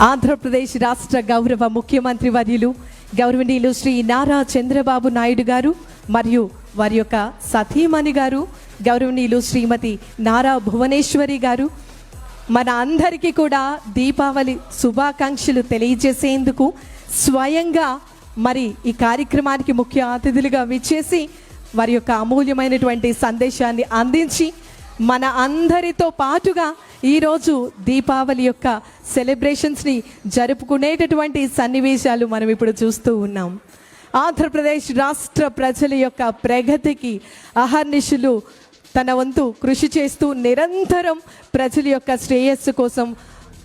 ఆంధ్రప్రదేశ్ రాష్ట్ర గౌరవ ముఖ్యమంత్రి వర్యులు గౌరవనీయులు శ్రీ నారా చంద్రబాబు నాయుడు గారు మరియు వారి యొక్క సతీమణి గారు గౌరవనీయులు శ్రీమతి నారా భువనేశ్వరి గారు. మన అందరికీ కూడా దీపావళి శుభాకాంక్షలు తెలియజేసేందుకు స్వయంగా మరి ఈ కార్యక్రమానికి ముఖ్య అతిథులుగా విచ్చేసి వారి యొక్క అమూల్యమైనటువంటి సందేశాన్ని అందించి మన అందరితో పాటుగా ఈరోజు దీపావళి యొక్క సెలబ్రేషన్స్ని జరుపుకునేటటువంటి సన్నివేశాలు మనం ఇప్పుడు చూస్తూ ఉన్నాం. ఆంధ్రప్రదేశ్ రాష్ట్ర ప్రజల యొక్క ప్రగతికి అహర్నిశులు తన వంతు కృషి చేస్తూ నిరంతరం ప్రజల యొక్క శ్రేయస్సు కోసం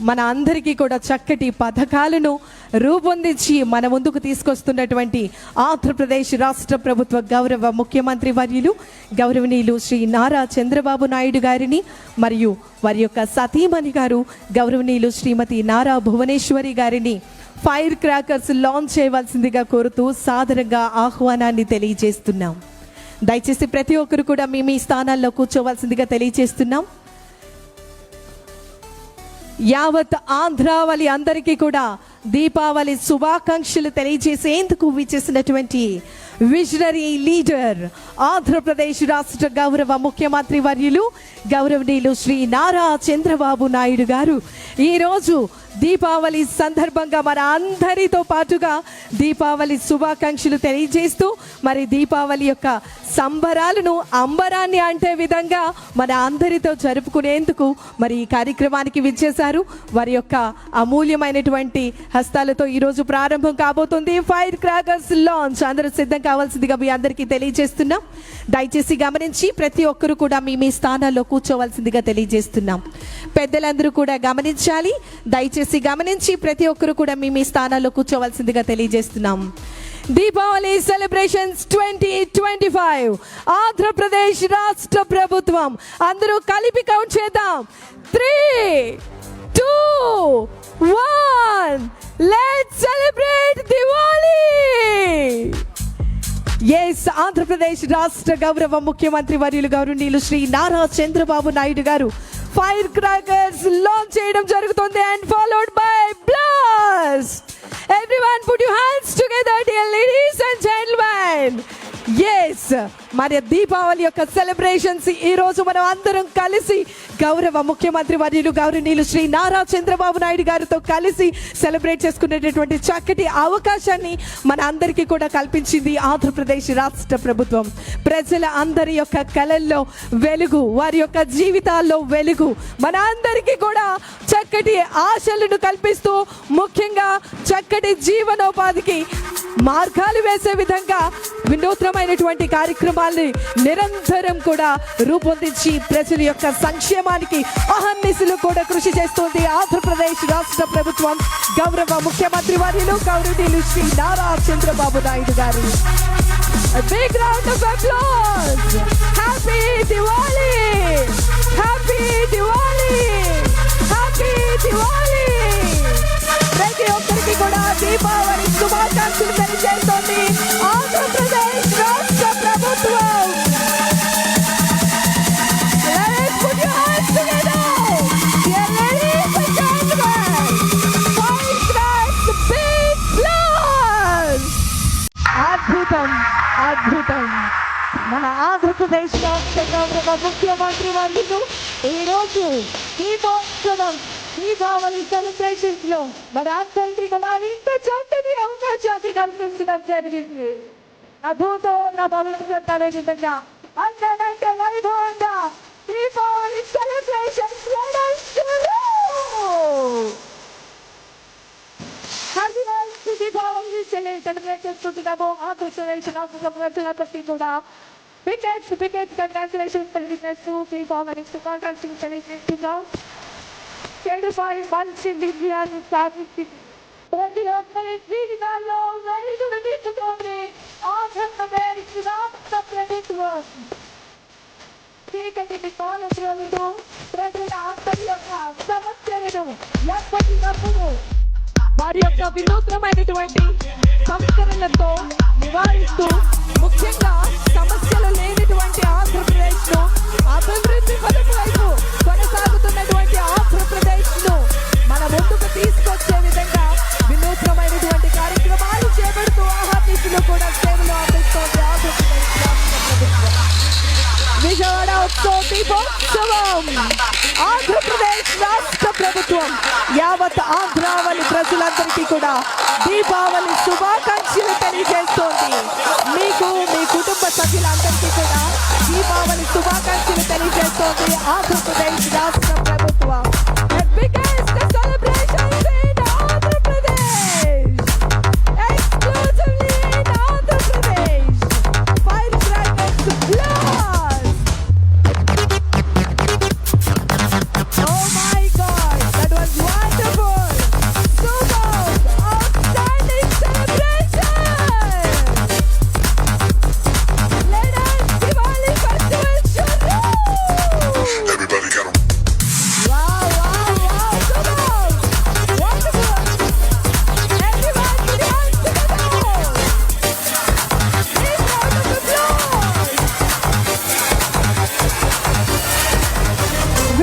మన అందరికీ కూడా చక్కటి పథకాలను రూపొందించి మన ముందుకు తీసుకొస్తున్నటువంటి ఆంధ్రప్రదేశ్ రాష్ట్ర ప్రభుత్వ గౌరవ ముఖ్యమంత్రి వర్యులు గౌరవనీయులు శ్రీ నారా చంద్రబాబు నాయుడు గారిని మరియు వారి యొక్క సతీమణి గారు గౌరవనీయులు శ్రీమతి నారా భువనేశ్వరి గారిని ఫైర్ క్రాకర్స్ లాంచ్ చేయవలసిందిగా కోరుతూ సాదరంగా ఆహ్వానాన్ని తెలియజేస్తున్నాం. దయచేసి ప్రతి ఒక్కరు కూడా మీ మీ స్థానాల్లో కూర్చోవలసిందిగా తెలియజేస్తున్నాం. యావత్ ఆంధ్రావళి అందరికీ కూడా దీపావళి శుభాకాంక్షలు తెలియజేసేందుకు విచ్చేసినటువంటి విజనరీ లీడర్ ఆంధ్రప్రదేశ్ రాష్ట్ర గౌరవ ముఖ్యమంత్రి వర్యులు గౌరవనీయులు శ్రీ నారా చంద్రబాబు నాయుడు గారు ఈరోజు దీపావళి సందర్భంగా మన అందరితో పాటుగా దీపావళి శుభాకాంక్షలు తెలియజేస్తూ మరి దీపావళి యొక్క సంబరాలను అంబరాన్ని అంటే విధంగా మన అందరితో జరుపుకునేందుకు మరి ఈ కార్యక్రమానికి విచ్చేశారు. వారి యొక్క అమూల్యమైనటువంటి హస్తాలతో ఈరోజు ప్రారంభం కాబోతుంది. ఫైర్ క్రాకర్స్ లాంచ్ అందరూ సిద్ధంగా కావాల్సిందిగా మీ అందరికీ తెలియజేస్తున్నాం. దయచేసి గమనించి ప్రతి ఒక్కరు కూడా మీ మీ స్థానాల్లో కూర్చోవలసిందిగా తెలియజేస్తున్నాం. పెద్దలందరూ కూడా గమనించాలి. దయచేసి గమనించి ప్రతి ఒక్కరు కూడా మీ మీ స్థానాల్లో కూర్చోవలసిందిగా తెలియజేస్తున్నాం. Deepavali celebrations twenty twenty five. Andhra Pradesh రాష్ట్ర ప్రభుత్వం. అందరూ కలిపి కౌంట్ చేద్దాం. Three two one let's Andhra Pradesh రాష్ట్ర గౌరవ ముఖ్యమంత్రి వర్యులు గౌరవనీయులు శ్రీ నారా చంద్రబాబు నాయుడు గారు ఫైర్ క్రాకర్స్ లాంచ్ చేయడం జరుగుతుంది and followed by blast everyone put you hands together dear ladies and gentlemen yes మరి దీపావళి యొక్క సెలబ్రేషన్స్ ఈ రోజు మనం అందరం కలిసి గౌరవ ముఖ్యమంత్రి వర్యులు గౌరవనీయులు శ్రీ నారా చంద్రబాబు నాయుడు గారితో కలిసి సెలబ్రేట్ చేసుకునేటటువంటి చక్కటి అవకాశాన్ని మన అందరికీ కూడా కల్పించింది ఆంధ్రప్రదేశ్ రాష్ట్ర ప్రభుత్వం. ప్రజల అందరి యొక్క కళల్లో వెలుగు వారి యొక్క జీవితాల్లో వెలుగు. మన అందరికీ కూడా చక్కటి ఆశలను కల్పిస్తూ ముఖ్యంగా చక్కటి జీవనోపాధికి మార్గాలు వేసే విధంగా వినూత్నమైనటువంటి కార్యక్రమాల్ని నిరంతరం కూడా రూపొందించి ప్రజల యొక్క సంక్షేమానికి అహర్నిశలు కూడా కృషి చేస్తుంది ఆంధ్రప్రదేశ్ రాష్ట్ర ప్రభుత్వం. గౌరవ ముఖ్యమంత్రి వర్యులు గౌరవనీయులు శ్రీ నారా చంద్రబాబు నాయుడు గారు. A big round మన ఆంధ్రప్రదేశ్ రాష్ట్ర గౌరవ ముఖ్యమంత్రి వర్యులు ఈరోజు దీపోత్సవం దీపావళి సెలబ్రేషన్స్లో మన అందరికీ కూడా ఇంత చక్కటి అవకాశాన్ని కల్పించడం జరిగింది అద్భుతం నా భవిష్యత్ విధంగా అందరంటే వైభవంగా Deepavali celebrations Happy Diwali celebrate చేసుకుంటున్నాము ఆంధ్రప్రదేశ్ రాష్ట్ర ప్రజలందరికీ కూడా Big to Big Nets, congratulations for the Nets to be forming to contract to challenge to now. Get five months in the year and start Indian family. But the opponent is not long, ready to the bit to company. from the bed, man is not the go. planet one. ठीक है ठीक है call अच्छी वाली दो present आप सभी अपना समझ चले दो यस पति का पूरो बारी अपना विनोद रमाइने 20 సంస్కరణలతో నివారిస్తూ ముఖ్యంగా సమస్యలు లేనిటువంటి ఆంధ్రప్రదేశ్ను అభివృద్ధి పదం వైపు కొనసాగుతున్నటువంటి ఆంధ్రప్రదేశ్ను మన ముందుకు తీసుకొచ్చే విధంగా వినూత్నమైనటువంటి కార్యక్రమాలు చేపడుతూ ఆహార్నిశులు కూడా సేవలు విజయవాడ ఉత్సవోత్సవం ఆంధ్రప్రదేశ్ రాష్ట్ర ప్రభుత్వం యావత్ ఆంధ్రావళి ప్రజలందరికీ కూడా దీపావళి శుభాకాంక్షలు తెలియజేస్తోంది. మీకు మీ కుటుంబ సభ్యులందరికీ కూడా దీపావళి శుభాకాంక్షలు తెలియజేస్తోంది ఆంధ్రప్రదేశ్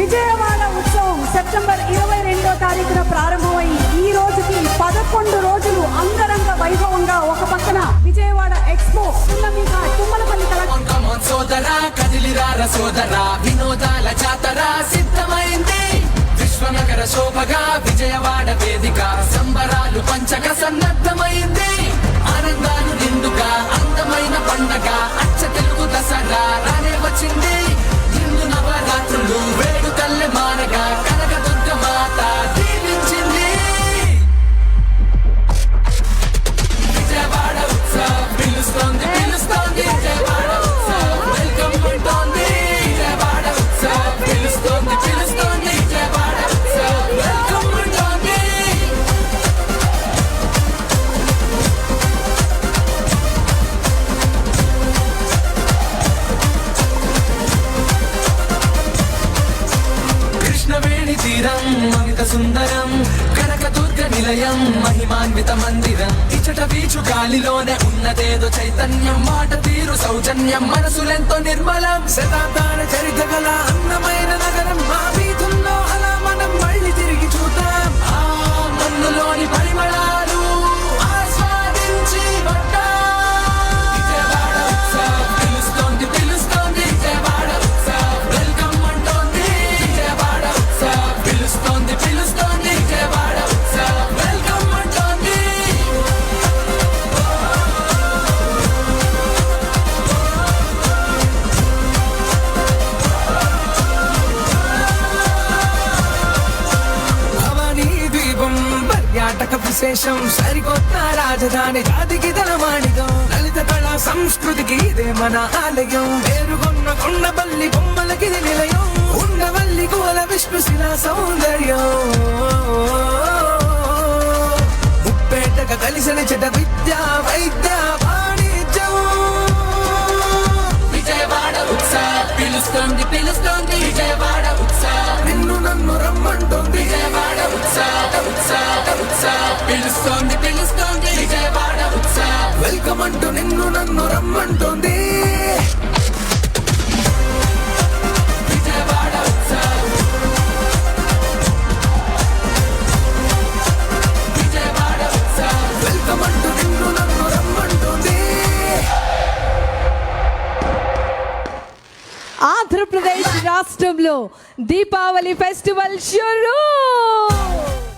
విజయవాడ ఉత్సవం సెప్టెంబర్ ఇరవై రెండో తారీఖున ప్రారంభమై ఈ రోజుకి పదకొండు రోజులు అంగరంగ వైభవంగా ఒక పక్కన విజయవాడ ఎక్స్పో పున్నమిగా తుమ్మలపల్లి సోదరా కదిలిరార సోదరా వినోదాల జాతర సిద్ధమైంది. విశ్వనగర శోభగా విజయవాడ వేదిక సంబరాలు పంచక సన్నద్ధమైంది. ఆనందాలు నిండుగా అందమైన పండగ అచ్చ తెలుగు దసరా రానే వచ్చింది. నిండు నవరాత్రులు Monica. వీచు ఉన్నదేదో చైతన్యం మాట తీరు సౌజన్యం మనసులెంతో నిర్మలం. శతాబ్దాల చరిత్ర గల అందమైన నగరం మా వీధుల్లో అలా మనం మళ్ళీ తిరిగి చూద్దాం. ఆ మందులోని పరిమళ విశేషం. సరికొత్త రాజధాని జాతికి తలమానికం లలిత కళా సంస్కృతికి ఇదే మన ఆలయం. పేరుగొన్న కొండపల్లి బొమ్మలకి ఇది నిలయం. ఉండవల్లి కోల విష్ణు శిలా సౌందర్యం. ముప్పేటక కలిసిన చెట రాష్ట్రంలో దీపావళి ఫెస్టివల్ షురూ!